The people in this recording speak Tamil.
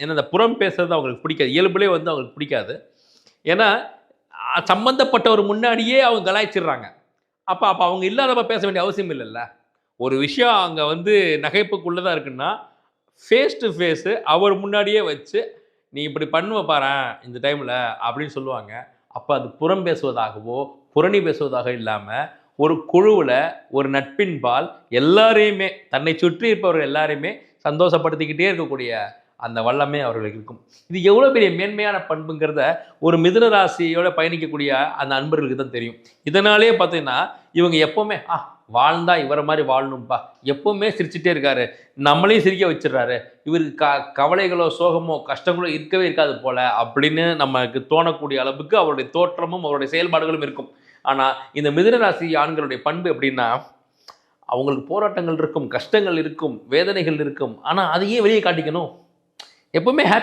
ஏன்னா இந்த புறம் பேசுறது அவங்களுக்கு பிடிக்காது. இயல்புலேயே வந்து அவங்களுக்கு பிடிக்காது. ஏன்னா சம்மந்தப்பட்டவர் முன்னாடியே அவங்க கலாய்ச்சிடுறாங்க. அப்போ அப்போ அவங்க இல்லாதப்ப பேச வேண்டிய அவசியம் இல்லைல்ல. ஒரு விஷயம் அங்கே வந்து நகைப்புக்குள்ளே தான் இருக்குன்னா ஃபேஸ் டு ஃபேஸு அவர் முன்னாடியே வச்சு நீ இப்படி பண்ணுவ பாரு இந்த டைமில் அப்படின்னு சொல்லுவாங்க. அப்போ அது புறம் பேசுவதாகவோ புரணி பேசுவதாக இல்லாமல் ஒரு குழுவில் ஒரு நட்பின்பால் எல்லாரையுமே தன்னை சுற்றி இருப்பவர்கள் எல்லாரையுமே சந்தோஷப்படுத்திக்கிட்டே இருக்கக்கூடிய அந்த வல்லமே அவர்களுக்கு இருக்கும். இது எவ்வளோ பெரிய மேன்மையான பண்புங்கிறத ஒரு மிதுன ராசியோட பயணிக்கக்கூடிய அந்த அன்பர்களுக்கு தான் தெரியும். இதனாலே பார்த்தீங்கன்னா இவங்க எப்போவுமே ஆ வாழ்ந்தா இவரை மாதிரி வாழணும்ப்பா எப்பவுமே சிரிச்சுட்டே இருக்காரு. நம்மளையும் சிரிக்க வச்சிடுறாரு. இவருக்கு க கவலைகளோ சோகமோ கஷ்டங்களோ இருக்கவே இருக்காது போல அப்படின்னு நமக்கு தோணக்கூடிய அளவுக்கு அவருடைய தோற்றமும் அவருடைய செயல்பாடுகளும் இருக்கும். ஆனால் இந்த மிதுன ராசி ஆண்களுடைய பண்பு எப்படின்னா அவங்களுக்கு போராட்டங்கள் இருக்கும் கஷ்டங்கள் இருக்கும் வேதனைகள் இருக்கும். ஆனால் அதையே வெளியே காட்டிக்கணும். எப்பவுமே ஹாப்பி